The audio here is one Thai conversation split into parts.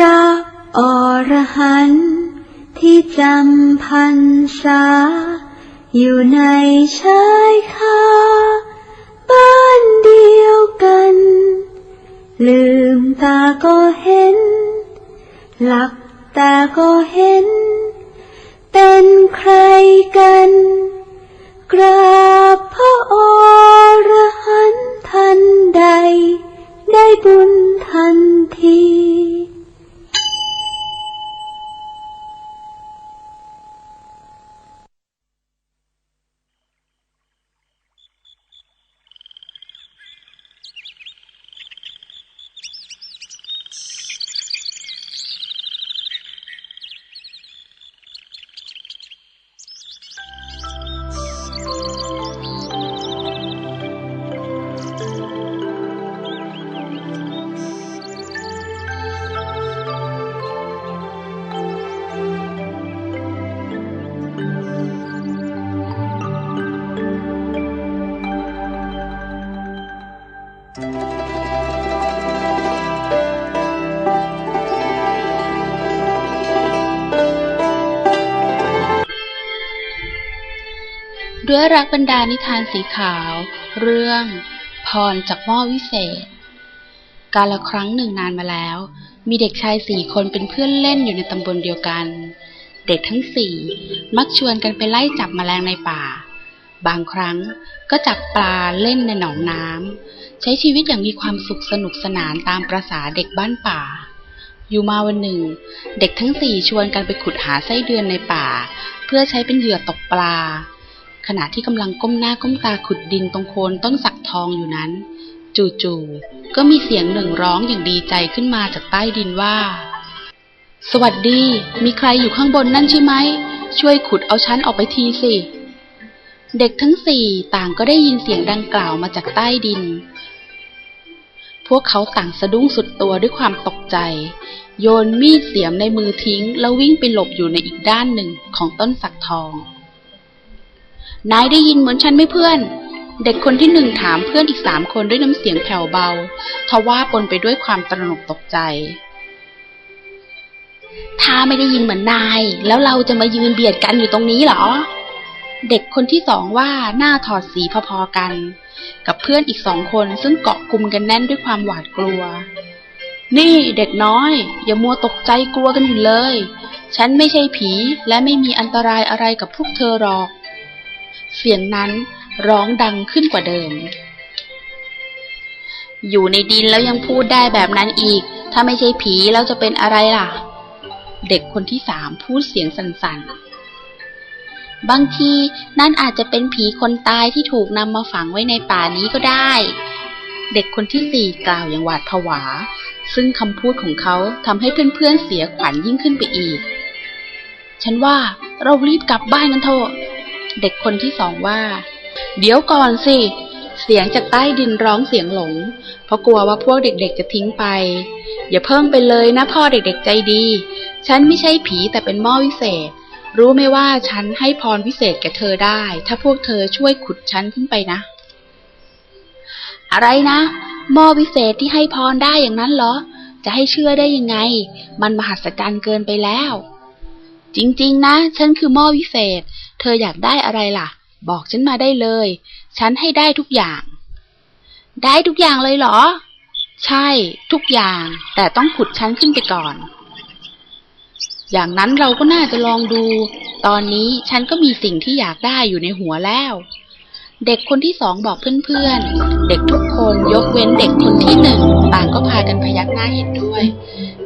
ระอรหันต์ที่จำพรรษา อยู่ในชายคาบ้านเดียวกัน ลืมตาก็เห็น หลับตาก็เห็น เป็นใครกัน กราบพระอรหันต์ทันใด ได้บุญทันที ด้วยรักบรรดานิทานสีขาว เรื่อง พรจากหม้อวิเศษ กาลครั้งหนึ่งนานมาแล้ว มีเด็กชายสี่คนเป็นเพื่อนเล่นอยู่ในตำบลเดียวกัน เด็กทั้งสี่มักชวนกันไปไล่จับแมลงในป่า บางครั้งก็จับปลาเล่นในหนองน้ำใช้ชีวิตอย่างมีความสุขสนุกสนานตามประษาเด็กบ้านป่าอยู่มาวันหนึ่ง เด็กทั้งสี่ชวนกันไปขุดหาไส้เดือนในป่า เพื่อใช้เป็นเหยื่อตกปลา ขณะที่กำลังก้มหน้าก้มตาขุดดินตรงโคนต้นสักทองอยู่นั้น จู่ๆก็มีเสียงหนึ่งร้องอย่างดีใจขึ้นมาจากใต้ดินว่า สวัสดี มีใครอยู่ข้างบนนั่นใช่ไหม ช่วยขุดเอาฉันออกไปทีสิ เด็กทั้งสี่ต่างก็ได้ยินเสียงดังกล่าวมาจากใต้ดิน พวกเขาต่างสะดุ้งสุดตัวด้วยความตกใจ โยนมีดเสียมในมือทิ้ง แล้ววิ่งไปหลบอยู่ในอีกด้านหนึ่งของต้นสักทอง นายได้ยินเหมือนฉันไหมเพื่อน เด็กคนที่หนึ่งถามเพื่อนอีกสามคนด้วยน้ำเสียงแผ่วเบา ทว่าปนไปด้วยความตระหนกตกใจ ถ้าไม่ได้ยินเหมือนนาย แล้วเราจะมายืนเบียดกันอยู่ตรงนี้เหรอ เด็กคนที่สองว่าหน้าถอดสีพอๆกัน กับเพื่อนอีกสองคนซึ่งเกาะกลุ่มกันแน่นด้วยความหวาดกลัวนี่เด็กน้อย อย่ามัวตกใจกลัวกันอยู่เลย ฉันไม่ใช่ผีและไม่มีอันตรายอะไรกับพวกเธอหรอก เสียงนั้นร้องดังขึ้นกว่าเดิม อยู่ในดินแล้วยังพูดได้แบบนั้นอีก ถ้าไม่ใช่ผีแล้วจะเป็นอะไรล่ะ เด็กคนที่สามพูดเสียงสั่นๆบางทีนั่นอาจจะเป็นผีคนตายที่ถูกนำมาฝังไว้ในป่านี้ก็ได้ เด็กคนที่สี่กล่าวอย่างหวาดผวา ซึ่งคำพูดของเขาทำให้เพื่อนๆเสียขวัญยิ่งขึ้นไปอีก ฉันว่าเรารีบกลับบ้านกันเถอะ เด็กคนที่สองว่า เดี๋ยวก่อนสิ เสียงจากใต้ดินร้องเสียงหลง เพราะกลัวว่าพวกเด็กๆจะทิ้งไป อย่าเพิ่งไปเลยนะพ่อเด็กๆใจดี ฉันไม่ใช่ผีแต่เป็นหม้อวิเศษ รู้ไหมว่าฉันให้พรวิเศษแก่เธอได้ ถ้าพวกเธอช่วยขุดฉันขึ้นไปนะ อะไรนะหม้อวิเศษที่ให้พรได้อย่างนั้นเหรอ จะให้เชื่อได้ยังไง มันมหัศจรรย์เกินไปแล้ว จริงๆ นะ ฉันคือหม้อวิเศษ เธออยากได้อะไรล่ะ บอกฉันมาได้เลย ฉันให้ได้ทุกอย่าง ได้ทุกอย่างเลยเหรอ ใช่ ทุกอย่าง แต่ต้องขุดฉันขึ้นไปก่อน อย่างนั้นเราก็น่าจะลองดู ตอนนี้ฉันก็มีสิ่งที่อยากได้อยู่ในหัวแล้ว เด็กคนที่สองบอกเพื่อนๆ เด็กทุกคนยกเว้นเด็กคนที่หนึ่ง ต่างก็พากันพยักหน้าเห็นด้วย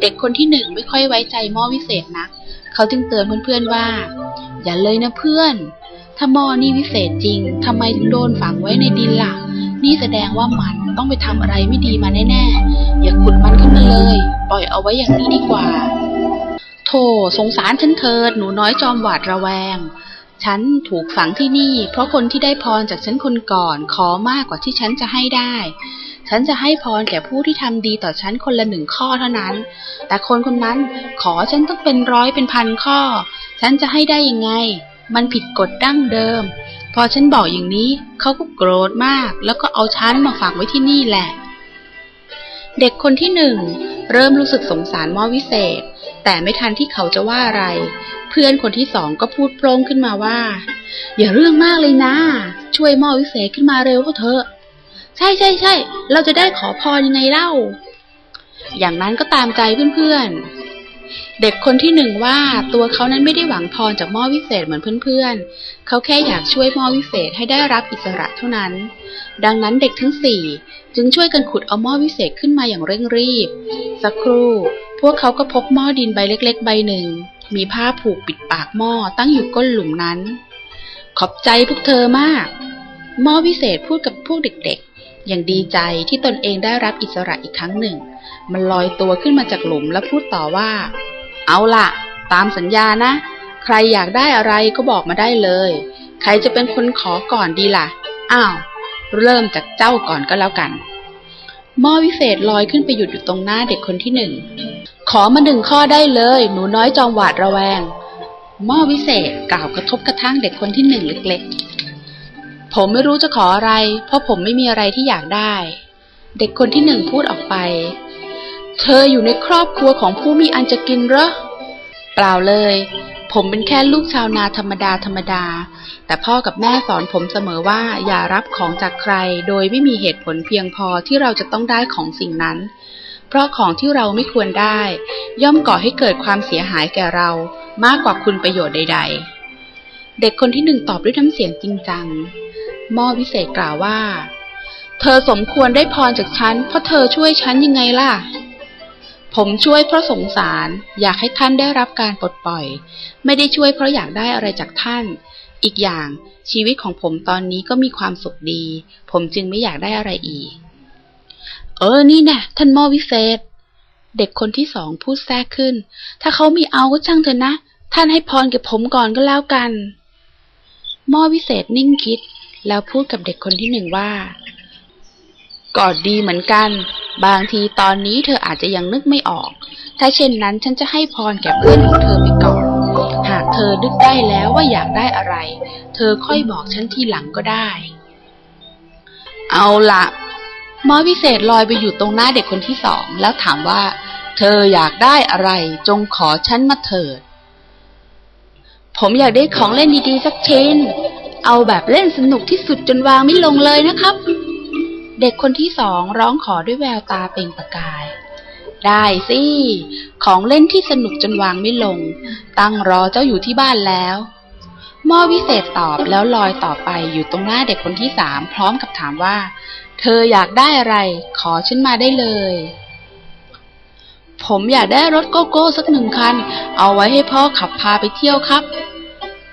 เด็กคนที่หนึ่งไม่ค่อยไว้ใจหม้อวิเศษนัก เขาจึงเตือนเพื่อนๆว่า อย่าเลยนะเพื่อน ถ้าหม้อนี่วิเศษจริงทำไมถึงโดนฝังไว้ในดินล่ะ นี่แสดงว่ามันต้องไปทำอะไรไม่ดีมาแน่ๆ อย่าขุดมันขึ้นมาเลย ปล่อยเอาไว้อย่างนี้ดีกว่า โธ่สงสารฉันเถิดหนูน้อยจอมหวาดระแวงฉันถูกฝังที่นี่ เพราะคนที่ได้พรจากฉันคนก่อนขอมากกว่าที่ฉันจะให้ได้ ฉันจะให้พรแก่ผู้ที่ทำดีต่อฉันคนละหนึ่งข้อเท่านั้น แต่คนคนนั้นขอฉันต้องเป็นร้อยเป็นพันข้อ ฉันจะให้ได้ยังไง มันผิดกฎดั้งเดิม พอฉันบอกอย่างนี้เขาก็โกรธมาก แล้วก็เอาฉันมาฝากไว้ที่นี่แหละ เด็กคนที่หนึ่งเริ่มรู้สึกสงสารหม้อวิเศษ แต่ไม่ทันที่เขาจะว่าอะไร เพื่อนคนที่สองก็พูดโปร่งขึ้นมาว่า อย่าเรื่องมากเลยนะ ช่วยหม้อวิเศษขึ้นมาเร็วก็เถอะ ใช่ใช่ใช่เราจะได้ขอพรยังไงเล่า อย่างนั้นก็ตามใจเพื่อนๆ เด็กคนที่หนึ่งว่าตัวเขานั้นไม่ได้หวังพรจากหม้อวิเศษเหมือนเพื่อนๆ เขาแค่อยากช่วยหม้อวิเศษให้ได้รับอิสระเท่านั้น ดังนั้นเด็กทั้งสี่จึงช่วยกันขุดเอาหม้อวิเศษขึ้นมาอย่างเร่งรีบ สักครู่ พวกเขาก็พบหม้อดินใบเล็ก ๆ ใบหนึ่ง มีผ้าผูกปิดปากหม้อตั้งอยู่ก้นหลุมนั้น ขอบใจพวกเธอมากหม้อวิเศษพูดกับพวกเด็กๆ อย่างดีใจที่ตนเองได้รับอิสระอีกครั้งหนึ่ง มันลอยตัวขึ้นมาจากหลุมแล้วพูดต่อว่า เอาล่ะ ตามสัญญานะ ใครอยากได้อะไรก็บอกมาได้เลย ใครจะเป็นคนขอก่อนดีล่ะ อ้าว เริ่มจากเจ้าก่อนก็แล้วกันหม้อวิเศษลอยขึ้นไปหยุดอยู่ตรงหน้าเด็กคนที่หนึ่ง ขอมาหนึ่งข้อได้เลย หนูน้อยจอมหวาดระแวงหม้อวิเศษกล่าวกระทบกระทั่งเด็กคนที่หนึ่งเล็กๆ ผมไม่รู้จะขออะไร เพราะผมไม่มีอะไรที่อยากได้ เด็กคนที่หนึ่งพูดออกไป เธออยู่ในครอบครัวของผู้มีอันจะกินเหรอ เปล่าเลย ผมเป็นแค่ลูกชาวนาธรรมดาธรรมดา แต่พ่อกับแม่สอนผมเสมอว่าอย่ารับของจากใคร โดยไม่มีเหตุผลเพียงพอที่เราจะต้องได้ของสิ่งนั้น เพราะของที่เราไม่ควรได้ ย่อมก่อให้เกิดความเสียหายแก่เรา มากกว่าคุณประโยชน์ใด ๆ เด็กคนที่หนึ่งตอบด้วยน้ำเสียงจริงจัง หม้อวิเศษกล่าวว่า เธอสมควรได้พรจากฉัน เพราะเธอช่วยฉันยังไงล่ะ ผมช่วยเพราะสงสาร อยากให้ท่านได้รับการปลดปล่อย ไม่ได้ช่วยเพราะอยากได้อะไรจากท่าน อีกอย่างชีวิตของผมตอนนี้ก็มีความสุขดี ผมจึงไม่อยากได้อะไรอีก เออ นี่น่ท่านหมอวิเศษ เด็กคนที่สองพูดแทรกขึ้น ถ้าเขามีเอาก็ช่างเถอะนะ ท่านให้พรแก่ผมก่อนก็แล้วกัน หมอวิเศษนิ่งคิด แล้วพูดกับเด็กคนที่หนึ่งว่าก็ดดีเหมือนกัน บางทีตอนนี้เธออาจจะยังนึกไม่ออก ถ้าเช่นนั้นฉันจะให้พรแก่เพื่อนของเธอไปก่อน หากเธอนึกได้แล้วว่าอยากได้อะไร เธอค่อยบอกฉันทีหลังก็ได้ เอาละหมอวิเศษลอยไปอยู่ตรงหน้าเด็กคนที่สอง แล้วถามว่า เธออยากได้อะไร จงขอฉันมาเถิด ผมอยากได้ของเล่นดีๆสักชิ้น เอาแบบเล่นสนุกที่สุดจนวางไม่ลงเลยนะครับ เด็กคนที่สองร้องขอด้วยแววตาเปล่งประกาย ได้สิ ของเล่นที่สนุกจนวางไม่ลง ตั้งรอเจ้าอยู่ที่บ้านแล้วหม้อวิเศษตอบแล้วลอยต่อไปอยู่ตรงหน้าเด็กคนที่สามพร้อมกับถามว่า เธออยากได้อะไร ขอฉันมาได้เลย ผมอยากได้รถโกโก้สักหนึ่งคัน เอาไว้ให้พ่อขับพาไปเที่ยวครับ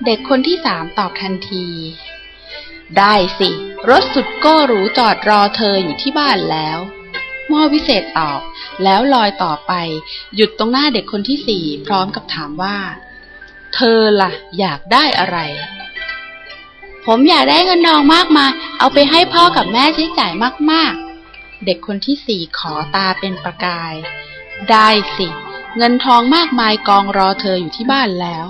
เด็กคนที่สามตอบทันที ได้สิ รถสุดโก้หรูจอดรอเธออยู่ที่บ้านแล้วหม้อวิเศษตอบ แล้วลอยต่อไป หยุดตรงหน้าเด็กคนที่สี่พร้อมกับถามว่า เธอล่ะ อยากได้อะไร ผมอยากได้เงินทองมากมายเอาไปให้พ่อกับแม่ใช้จ่ายมาก ๆ เด็กคนที่สี่ขอตาเป็นประกาย ได้สิ เงินทองมากมายกองรอเธออยู่ที่บ้านแล้ว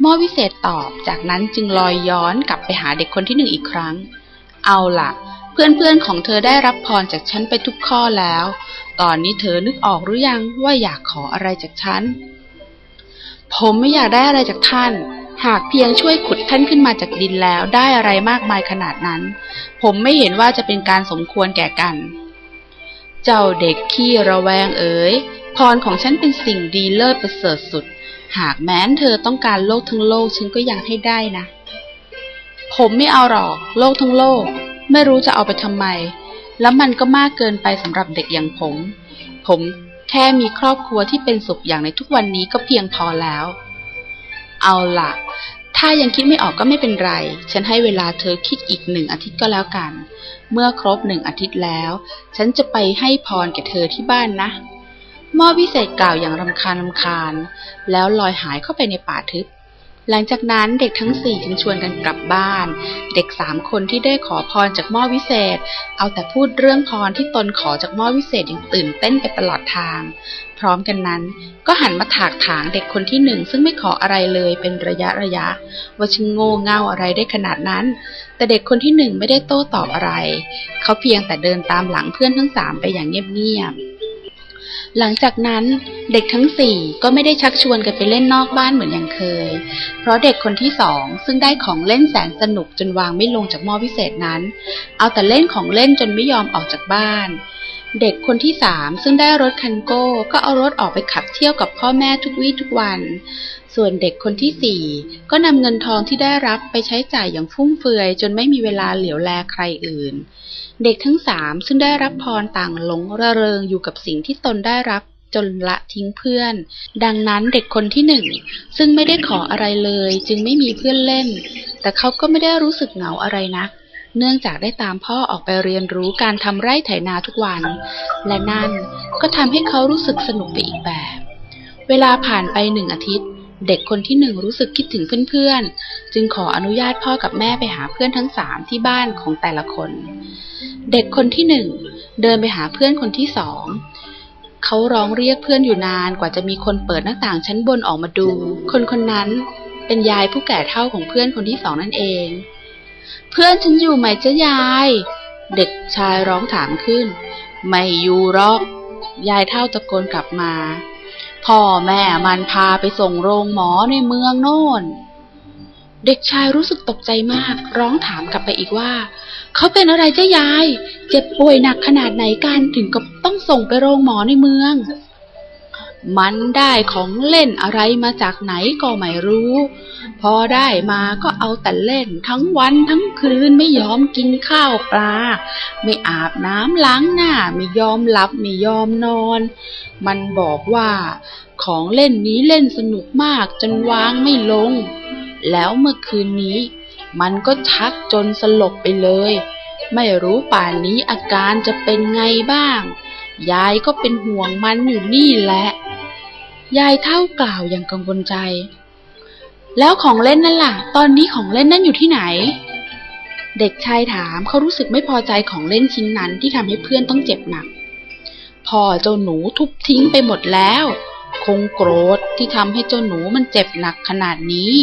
หม้อวิเศษตอบจากนั้นจึงลอยย้อนกลับไปหาเด็กคนที่หนึ่งอีกครั้ง เอาล่ะ เพื่อนๆของเธอได้รับพรจากฉันไปทุกข้อแล้ว ตอนนี้เธอนึกออกหรือยังว่าอยากขออะไรจากฉัน ผมไม่อยากได้อะไรจากท่าน หากเพียงช่วยขุดท่านขึ้นมาจากดินแล้วได้อะไรมากมายขนาดนั้น ผมไม่เห็นว่าจะเป็นการสมควรแก่กัน เจ้าเด็กขี้ระแวงเอ๋ยพรของฉันเป็นสิ่งดีเลิศประเสริฐสุด หากแม้นเธอต้องการโลกทั้งโลกฉันก็ยังให้ได้นะ ผมไม่เอาหรอก โลกทั้งโลก ไม่รู้จะเอาไปทำไม แล้วมันก็มากเกินไปสำหรับเด็กอย่างผม ผมแค่มีครอบครัวที่เป็นสุขอย่างในทุกวันนี้ก็เพียงพอแล้ว เอาละ ถ้ายังคิดไม่ออกก็ไม่เป็นไร ฉันให้เวลาเธอคิดอีกหนึ่งอาทิตย์ก็แล้วกัน เมื่อครบหนึ่งอาทิตย์แล้ว ฉันจะไปให้พรแก่เธอที่บ้านนะหม้อวิเศษกล่าวอย่างรำคาญรำคาญ แล้วลอยหายเข้าไปในป่าทึบ หลังจากนั้นเด็กทั้งสี่จึงชวนกันกลับบ้าน เด็กสามคนที่ได้ขอพรจากหม้อวิเศษ เอาแต่พูดเรื่องพรที่ตนขอจากหม้อวิเศษอย่างตื่นเต้นไปตลอดทาง พร้อมกันนั้น ก็หันมาถากถางเด็กคนที่หนึ่งซึ่งไม่ขออะไรเลยเป็นระยะระยะ ว่าฉันโง่เง่าอะไรได้ขนาดนั้น แต่เด็กคนที่หนึ่งไม่ได้โต้ตอบอะไร เขาเพียงแต่เดินตามหลังเพื่อนทั้งสามไปอย่างเงียบๆ หลังจากนั้นเด็กทั้งสี่ก็ไม่ได้ชักชวนกันไปเล่นนอกบ้านเหมือนอย่างเคย เพราะเด็กคนที่สองซึ่งได้ของเล่นแสนสนุกจนวางไม่ลงจากหม้อพิเศษนั้น เอาแต่เล่นของเล่นจนไม่ยอมออกจากบ้าน เด็กคนที่สามซึ่งได้รถคันโก้ก็เอารถออกไปขับเที่ยวกับพ่อแม่ทุกวี่ทุกวัน ส่วนเด็กคนที่สี่ก็นำเงินทองที่ได้รับไปใช้จ่ายอย่างฟุ่มเฟือย จนไม่มีเวลาเหลียวแลใครอื่น เด็กทั้งสามซึ่งได้รับพรต่างหลงระเริงอยู่กับสิ่งที่ตนได้รับจนละทิ้งเพื่อน ดังนั้นเด็กคนที่หนึ่งซึ่งไม่ได้ขออะไรเลย จึงไม่มีเพื่อนเล่น แต่เขาก็ไม่ได้รู้สึกเหงาอะไรนัก เนื่องจากได้ตามพ่อออกไปเรียนรู้การทำไร่ไถนาทุกวัน และนั่นก็ทำให้เขารู้สึกสนุกไปอีกแบบ เวลาผ่านไปหนึ่งอาทิตย์ เด็กคนที่หนึ่งรู้สึกคิดถึงเพื่อนๆ จึงขออนุญาตพ่อกับแม่ไปหาเพื่อนทั้งสามที่บ้านของแต่ละคน เด็กคนที่หนึ่งเดินไปหาเพื่อนคนที่สอง เขาร้องเรียกเพื่อนอยู่นานกว่าจะมีคนเปิดหน้าต่างชั้นบนออกมาดู คนคนนั้นเป็นยายผู้แก่เฒ่าของเพื่อนคนที่สองนั่นเอง เพื่อนฉันอยู่ไหมจ๊ะยาย เด็กชายร้องถามขึ้น ไม่อยู่หรอก ยายเท่าตะโกนกลับมา พ่อแม่มันพาไปส่งโรงหมอในเมืองโน่น เด็กชายรู้สึกตกใจมาก ร้องถามกลับไปอีกว่า เขาเป็นอะไรเจ้ายาย เจ็บป่วยหนักขนาดไหนกันถึงกับต้องส่งไปโรงหมอในเมือง มันได้ของเล่นอะไรมาจากไหนก็ไม่รู้ พอได้มาก็เอาแต่เล่นทั้งวันทั้งคืนไม่ยอมกินข้าวปลา ไม่อาบน้ำล้างหน้า ไม่ยอมหลับไม่ยอมนอน มันบอกว่าของเล่นนี้เล่นสนุกมากจนวางไม่ลง แล้วเมื่อคืนนี้ มันก็ชักจนสลบไปเลย ไม่รู้ป่านนี้อาการจะเป็นไงบ้าง ยายก็เป็นห่วงมันอยู่นี่แหละ ยายเท่ากล่าวอย่างกังวลใจ แล้วของเล่นนั่นล่ะ ตอนนี้ของเล่นนั่นอยู่ที่ไหน เด็กชายถามเขารู้สึกไม่พอใจของเล่นชิ้นนั้นที่ทำให้เพื่อนต้องเจ็บหนักพ่อเจ้าหนูทุบทิ้งไปหมดแล้ว คงโกรธที่ทำให้เจ้าหนูมันเจ็บหนักขนาดนี้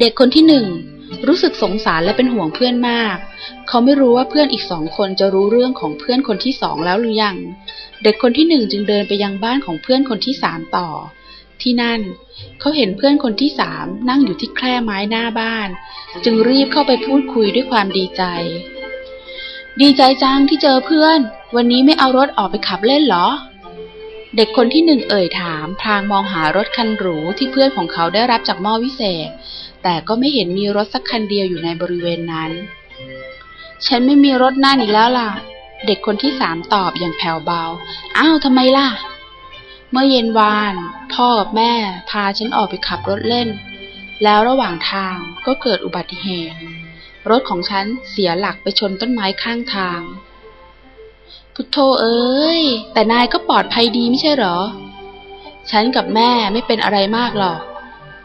เด็กคนที่หนึ่งรู้สึกสงสารและเป็นห่วงเพื่อนมาก เขาไม่รู้ว่าเพื่อนอีกสองคนจะรู้เรื่องของเพื่อนคนที่สองแล้วหรือยัง เด็กคนที่หนึ่งจึงเดินไปยังบ้านของเพื่อนคนที่สามต่อ ที่นั่น เขาเห็นเพื่อนคนที่สามนั่งอยู่ที่แคร่ไม้หน้าบ้าน จึงรีบเข้าไปพูดคุยด้วยความดีใจ ดีใจจังที่เจอเพื่อน วันนี้ไม่เอารถออกไปขับเล่นเหรอ เด็กคนที่หนึ่งเอ่ยถาม พลางมองหารถคันหรูที่เพื่อนของเขาได้รับจากหม้อวิเศษ แต่ก็ไม่เห็นมีรถสักคันเดียวอยู่ในบริเวณนั้น ฉันไม่มีรถนั่นอีกแล้วล่ะ เด็กคนที่สามตอบอย่างแผ่วเบา อ้าวทำไมล่ะ เมื่อเย็นวาน พ่อกับแม่พาฉันออกไปขับรถเล่น แล้วระหว่างทางก็เกิดอุบัติเหตุ รถของฉันเสียหลักไปชนต้นไม้ข้างทาง พุทโธเอ้ย แต่นายก็ปลอดภัยดีไม่ใช่เหรอ ฉันกับแม่ไม่เป็นอะไรมากหรอก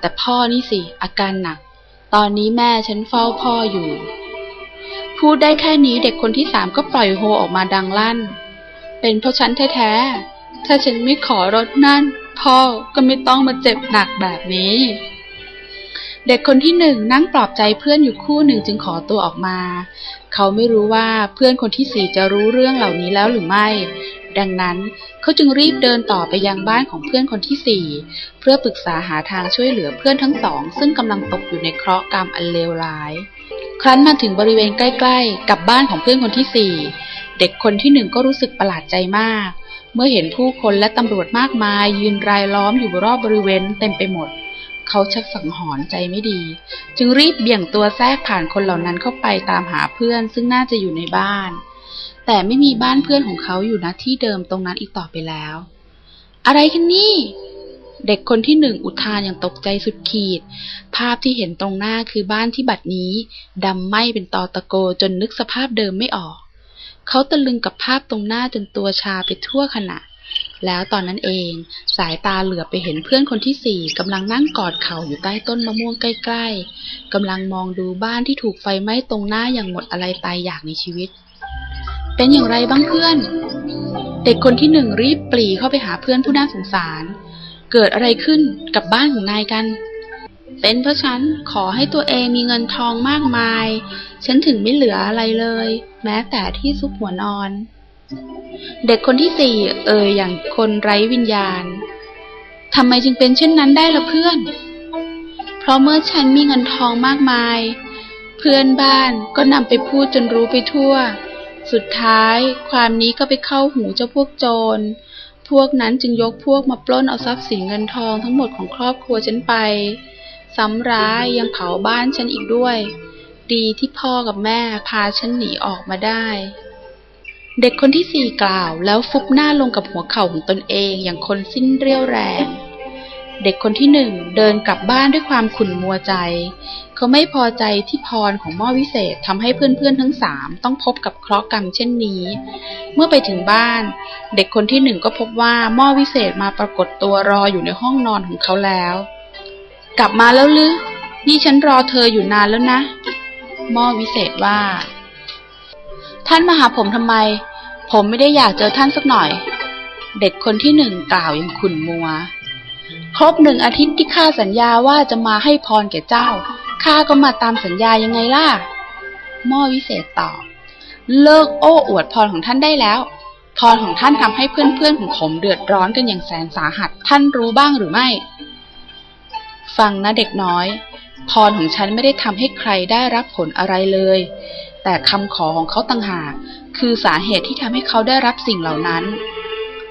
แต่พ่อนี่สิ อาการหนัก ตอนนี้แม่ฉันเฝ้าพ่ออยู่ พูดได้แค่นี้เด็กคนที่สามก็ปล่อยโฮออกมาดังลั่น เป็นเพราะฉันแท้ๆ ถ้าฉันไม่ขอรถนั่น พ่อก็ไม่ต้องมาเจ็บหนักแบบนี้ เด็กคนที่หนึ่งนั่งปลอบใจเพื่อนอยู่คู่หนึ่งจึงขอตัวออกมา เขาไม่รู้ว่าเพื่อนคนที่สี่จะรู้เรื่องเหล่านี้แล้วหรือไม่ ดังนั้นเขาจึงรีบเดินต่อไปยังบ้านของเพื่อนคนที่สี่เพื่อปรึกษาหาทางช่วยเหลือเพื่อนทั้งสอง ซึ่งกำลังตกอยู่ในเคราะห์กรรมอันเลวร้าย ครั้นมาถึงบริเวณใกล้ๆ กับบ้านของเพื่อนคนที่สี่เด็กคนที่หนึ่งก็รู้สึกประหลาดใจมาก เมื่อเห็นผู้คนและตำรวจมากมาย ยืนรายล้อมอยู่รอบบริเวณเต็มไปหมด เขาชักสังหรณ์ใจไม่ดี จึงรีบเบี่ยงตัวแทรกผ่านคนเหล่านั้นเข้าไปตามหาเพื่อนซึ่งน่าจะอยู่ในบ้าน แต่ไม่มีบ้านเพื่อนของเขาอยู่ณที่เดิมตรงนั้นอีกต่อไปแล้ว อะไรกันนี่ เด็กคนที่หนึ่งอุทานอย่างตกใจสุดขีด ภาพที่เห็นตรงหน้าคือบ้านที่บัดนี้ดำไหม้เป็นตอตะโกจนนึกสภาพเดิมไม่ออก เขาตะลึงกับภาพตรงหน้าจนตัวชาไปทั่วขณะ แล้วตอนนั้นเอง สายตาเหลือบไปเห็นเพื่อนคนที่สี่กำลังนั่งกอดเข่าอยู่ใต้ต้นมะม่วงใกล้ๆกำลังมองดูบ้านที่ถูกไฟไหม้ตรงหน้าอย่างหมดอะไรตายอยากในชีวิต เป็นอย่างไรบ้างเพื่อน เด็กคนที่หนึ่งรีบปรีเข้าไปหาเพื่อนผู้น่าสงสาร เกิดอะไรขึ้นกับบ้านของนายกัน เป็นเพราะฉันขอให้ตัวเองมีเงินทองมากมาย ฉันถึงไม่เหลืออะไรเลย แม้แต่ที่ซุปหัวนอน เด็กคนที่สี่เอ่ยอย่างคนไร้วิญญาณทำไมจึงเป็นเช่นนั้นได้ละเพื่อน เพราะเมื่อฉันมีเงินทองมากมาย เพื่อนบ้านก็นำไปพูดจนรู้ไปทั่ว สุดท้ายความนี้ก็ไปเข้าหูเจ้าพวกโจร พวกนั้นจึงยกพวกมาปล้นเอาทรัพย์สินเงินทองทั้งหมดของครอบครัวฉันไป ซ้ำร้ายยังเผาบ้านฉันอีกด้วย ดีที่พ่อกับแม่พาฉันหนีออกมาได้ เด็กคนที่สี่กล่าวแล้วฟุบหน้าลงกับหัวเข่าของตนเองอย่างคนสิ้นเรี่ยวแรง เด็กคนที่หนึ่งเดินกลับบ้านด้วยความขุ่นมัวใจ เขาไม่พอใจที่พรของหม้อวิเศษทำให้เพื่อนๆทั้งสามต้องพบกับเคราะห์กรรมเช่นนี้ เมื่อไปถึงบ้าน เด็กคนที่หนึ่งก็พบว่าหม้อวิเศษมาปรากฏตัวรออยู่ในห้องนอนของเขาแล้ว กลับมาแล้วหรือนี่ฉันรอเธออยู่นานแล้วนะหม้อวิเศษว่า ท่านมาหาผมทำไม ผมไม่ได้อยากเจอท่านสักหน่อย เด็กคนที่หนึ่งกล่าวอย่างขุ่นมัว ครบหนึ่งอาทิตย์ที่ข้าสัญญาว่าจะมาให้พรแก่เจ้า ข้าก็มาตามสัญญายังไงล่ะม้อวิเศษตอบ เลิกโอ้อวดพรของท่านได้แล้ว พรของท่านทำให้เพื่อนๆของผมเดือดร้อนกันอย่างแสนสาหัส ท่านรู้บ้างหรือไม่ ฟังนะเด็กน้อย พรของฉันไม่ได้ทำให้ใครได้รับผลอะไรเลย แต่คำขอของเขาต่างหากคือสาเหตุที่ทำให้เขาได้รับสิ่งเหล่านั้น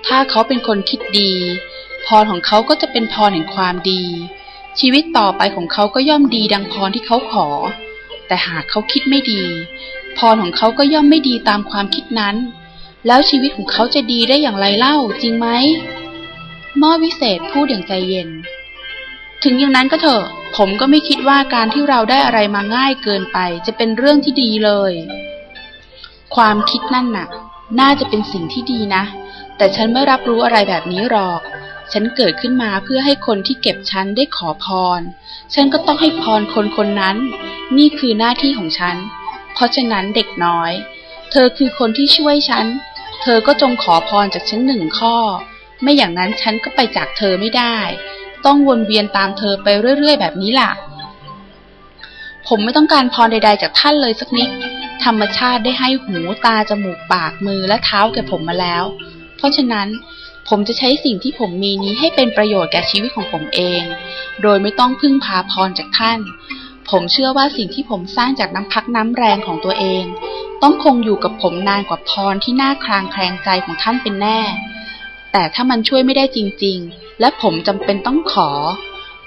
ถ้าเขาเป็นคนคิดดี พรของเขาก็จะเป็นพรแห่งความดี ชีวิตต่อไปของเขาก็ย่อมดีดังพรที่เขาขอ แต่หากเขาคิดไม่ดี พรของเขาก็ย่อมไม่ดีตามความคิดนั้น แล้วชีวิตของเขาจะดีได้อย่างไรเล่าจริงไหมหม้อวิเศษพูดอย่างใจเย็น ถึงอย่างนั้นก็เถอะ ผมก็ไม่คิดว่าการที่เราได้อะไรมาง่ายเกินไป จะเป็นเรื่องที่ดีเลย ความคิดนั่นน่ะ น่าจะเป็นสิ่งที่ดีนะ แต่ฉันไม่รับรู้อะไรแบบนี้หรอก ฉันเกิดขึ้นมาเพื่อให้คนที่เก็บฉันได้ขอพร ฉันก็ต้องให้พรคนคนนั้น นี่คือหน้าที่ของฉัน เพราะฉะนั้นเด็กน้อย เธอคือคนที่ช่วยฉัน เธอก็จงขอพรจากฉันหนึ่งข้อ ไม่อย่างนั้นฉันก็ไปจากเธอไม่ได้ ต้องวนเวียนตามเธอไปเรื่อย ๆ แบบนี้ล่ะ ผมไม่ต้องการพรใด ๆ จากท่านเลยสักนิด ธรรมชาติได้ให้หูตาจมูกปากมือและเท้าแก่ผมมาแล้ว เพราะฉะนั้นผมจะใช้สิ่งที่ผมมีนี้ให้เป็นประโยชน์แก่ชีวิตของผมเอง โดยไม่ต้องพึ่งพาพรจากท่าน ผมเชื่อว่าสิ่งที่ผมสร้างจากน้ำพักน้ำแรงของตัวเอง ต้องคงอยู่กับผมนานกว่าพรที่น่าคลางแคลงใจของท่านเป็นแน่ แต่ถ้ามันช่วยไม่ได้จริง ๆ และผมจำเป็นต้องขอ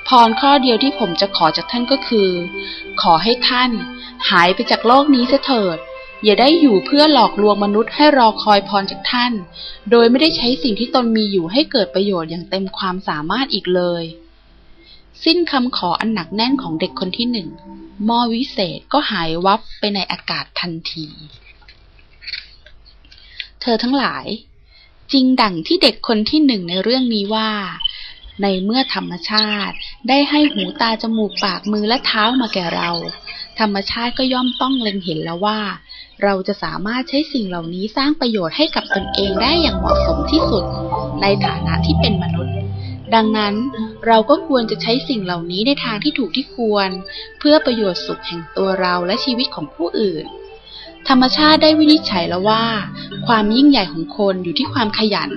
พรข้อเดียวที่ผมจะขอจากท่านก็คือ ขอให้ท่าน หายไปจากโลกนี้เสเถิด อย่าได้อยู่เพื่อหลอกลวงมนุษย์ให้รอคอยพรจากท่าน โดยไม่ได้ใช้สิ่งที่ตนมีอยู่ให้เกิดประโยชน์อย่างเต็มความสามารถอีกเลย สิ้นคำขออันหนักแน่นของเด็กคนที่หนึ่งหม้อวิเศษก็หายวับไปในอากาศทันที เธอทั้งหลาย จริงดั่งที่เด็กคนที่หนึ่งในเรื่องนี้ว่า ในเมื่อธรรมชาติได้ให้หูตาจมูกปากมือและเท้ามาแก่เรา ธรรมชาติก็ย่อมต้องเล็งเห็นแล้วว่า เราจะสามารถใช้สิ่งเหล่านี้สร้างประโยชน์ให้กับตนเองได้อย่างเหมาะสมที่สุด ในฐานะที่เป็นมนุษย์ ดังนั้นเราก็ควรจะใช้สิ่งเหล่านี้ในทางที่ถูกที่ควร เพื่อประโยชน์สุขแห่งตัวเราและชีวิตของผู้อื่น ธรรมชาติได้วินิจฉัยแล้วว่า ความยิ่งใหญ่ของคนอยู่ที่ความขยัน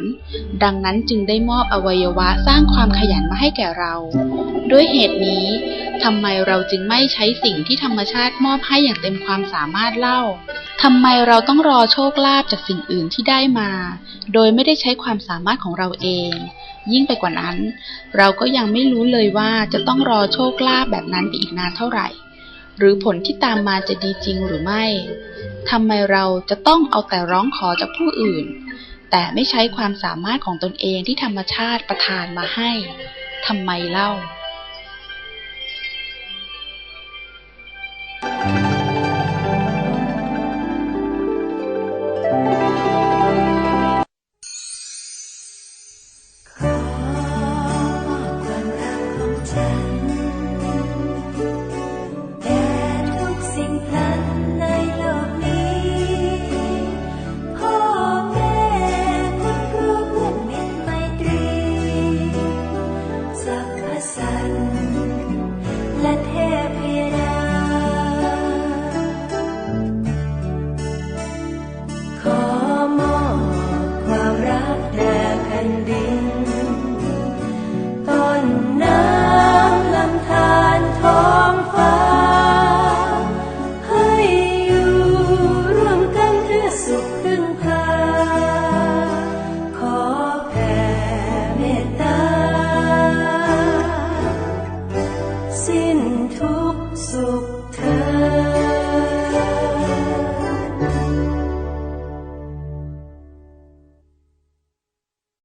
ดังนั้นจึงได้มอบอวัยวะสร้างความขยันมาให้แก่เรา ด้วยเหตุนี้ทำไมเราจึงไม่ใช้สิ่งที่ธรรมชาติมอบให้อย่างเต็มความสามารถเล่าทำไมเราต้องรอโชคลาภจากสิ่งอื่นที่ได้มา โดยไม่ได้ใช้ความสามารถของเราเอง ยิ่งไปกว่านั้น เราก็ยังไม่รู้เลยว่าจะต้องรอโชคลาภแบบนั้นไปอีกนานเท่าไหร่ หรือผลที่ตามมาจะดีจริงหรือไม่ทำไมเราจะต้องเอาแต่ร้องขอจากผู้อื่น แต่ไม่ใช้ความสามารถของตนเองที่ธรรมชาติประทานมาให้ทำไมเล่า